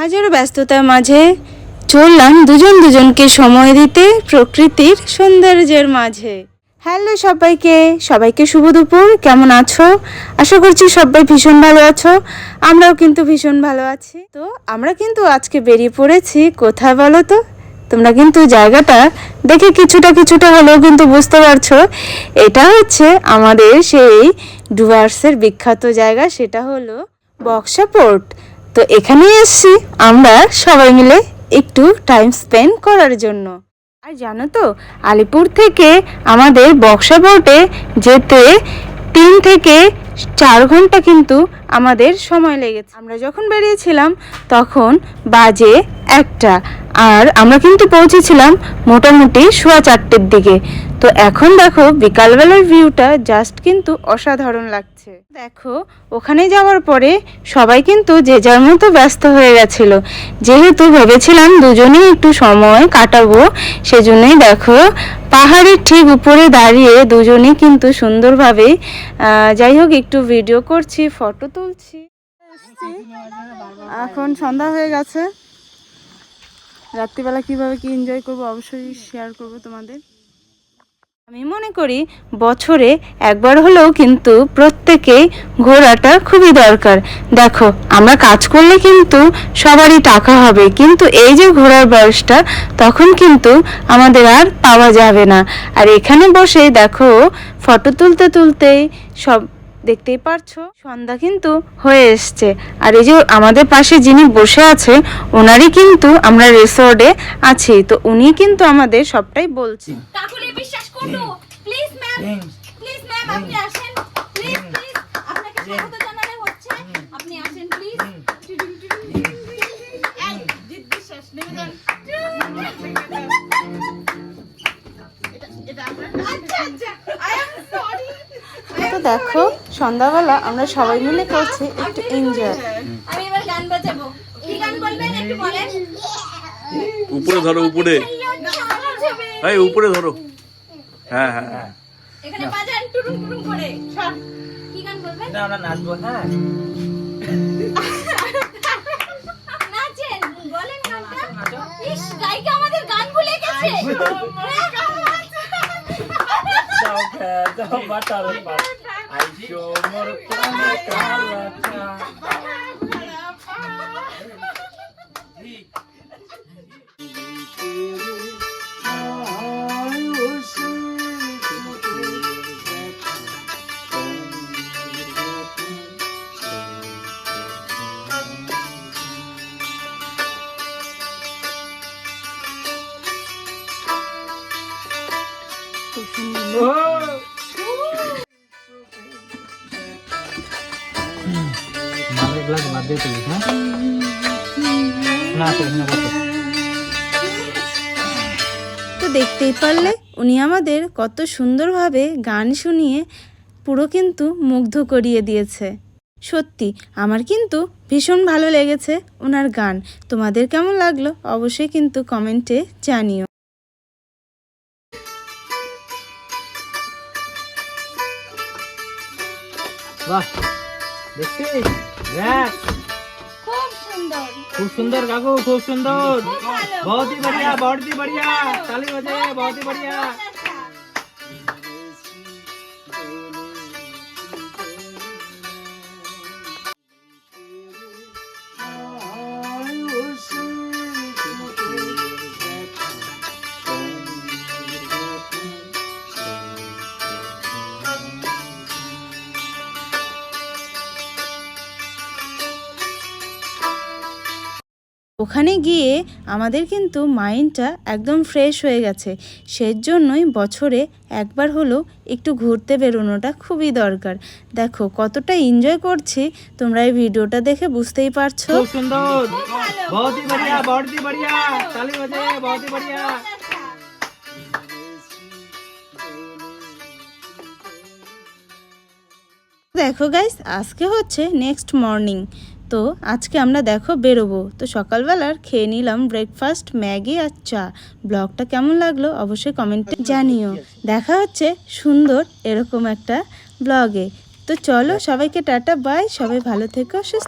হাজারো ব্যস্ততার মাঝে চললাম দুজন দুজনকে সময় দিতে প্রকৃতির সৌন্দর্যের মাঝে। হ্যালো সবাইকে সবাইকে শুভ দুপুর, কেমন আছো? আশা করছি সবাই ভীষণ ভালো আছো, আমরাও কিন্তু ভীষণ ভালো আছি। তো আমরা কিন্তু আজকে বেরিয়ে পড়েছি, কোথায় বলো তো? তোমরা কিন্তু জায়গাটা দেখে কিছুটা কিছুটা হলেও কিন্তু বুঝতে পারছ। এটা হচ্ছে আমাদের সেই ডুয়ার্সের বিখ্যাত জায়গা, সেটা হলো বক্সা পোর্ট। তো এখানে এসছি আমরা সবাই মিলে একটু টাইম স্পেন্ড করার জন্য। আর জানো তো, আলিপুর থেকে আমাদের বক্সা বোর্ডে যেতে তিন থেকে চার ঘণ্টা কিন্তু আমাদের সময় লেগেছে। আমরা যখন বেরিয়েছিলাম, তখন বাজে একটা আর আমরা কিন্তু পৌঁছেছিলাম মোটামুটি সোয়া চারটের দিকে। তো এখন দেখো বিকালবেলার ভিউটা জাস্ট কিন্তু অসাধারণ লাগছে। দেখো, ওখানে যাওয়ার পরে সবাই কিন্তু যে যার মতো ব্যস্ত হয়ে গেছিল। যেহেতু ভেবেছিলাম দুজনেই একটু সময় কাটাবো, সেজন্যই দেখো পাহাড়ের ঠিক উপরে দাঁড়িয়ে দুজনেই কিন্তু সুন্দরভাবে যাই হোক একটু ভিডিও করছি ফটো তুলছি। এখন সন্ধ্যা হয়ে গেছে। রাত্রিবেলা কীভাবে কি এনজয় করব অবশ্যই শেয়ার করব তোমাদের। আমি মনে করি বছরে একবার হলেও কিন্তু প্রত্যেকেই ঘোরাটা খুবই দরকার। দেখো, আমরা কাজ করলে কিন্তু সবারই টাকা হবে, কিন্তু এই যে ঘোরার বয়সটা, তখন কিন্তু আমাদের আর পাওয়া যাবে না। আর এখানে বসে দেখো ফটো তুলতে তুলতেই সব দেখতেই পারছ? সন্ধ্যা কিন্তু হয়ে এসছে। আর এই যে আমাদের পাশে যিনি বসে আছে ওনারই কিন্তু আমরা রিসর্টে আছি। তো উনি কিন্তু আমাদের সবটাই বলছে কাকুলি বিশ্বাস করো প্লিজ ম্যাম প্লিজ ম্যাম আপনি আসেন। প্লিজ প্লিজ আপনাকে স্বাগত জানানো হচ্ছে। আপনি আসেন প্লিজ এটা এটা আমরা আচ্ছা আচ্ছা। আই এম সরি তো দেখো সন্ধ্যাবেলা আমরা সবাই মিলে করছি একটু এনজয় আমি এবার গান বাজাবো। কি গান বলবেন একটু বলেন? উপরে ধরো উপরে। এই উপরে ধরো। হ্যাঁ হ্যাঁ হ্যাঁ। এখানে বাজান টুরুম টুরুম করে। কি গান বলবেন? না আমরা নাচবো হ্যাঁ। নাচেন বলেন গানটা। ইস গায়িকা আমাদের গান ভুলে গেছে। যাও যাও বাটার আইসো Oh! সুন্দর বাদ দিয়ে তুলিস হ্যাঁ? না তো এখানে বসো তো দেখতেই পারলে উনি আমাদের কত সুন্দরভাবে গান শুনিয়ে পুরো কিন্তু মুগ্ধ করিয়ে দিয়েছে। সত্যি আমার কিন্তু ভীষণ ভালো লেগেছে ওনার গান। তোমাদের কেমন লাগল অবশ্যই কিন্তু কমেন্টে জানিও। বাহ দেখছিস? खूब सुंदर। काकू खूब सुंदर। बहुत ही बढ़िया बहुत ही बढ़िया। ताली बजे बहुत ही बढ़िया। ওখানে গিয়ে আমাদের কিন্তু মাইন্ডটা একদম ফ্রেশ হয়ে গেছে। সেই জন্যই বছরে একবার হলো একটু ঘুরতে বেরোনোটা খুবই দরকার। দেখো কতটা এনজয় করছি তোমরা এই ভিডিওটা দেখে বুঝতেই পারছ। দেখো গাইস আজকে হচ্ছে নেক্সট মর্নিং তো আজকে আমরা দেখো বেরোবো। তো সকালবেলার খেয়ে নিলাম ব্রেকফাস্ট ম্যাগি আর চা। ব্লগটা কেমন লাগল অবশ্যই কমেন্টে জানিও। দেখা হচ্ছে সুন্দর এরকম একটা ব্লগে। তো চলো সবাইকে টাটা বাই সবাই ভালো থেকো, সুস্থ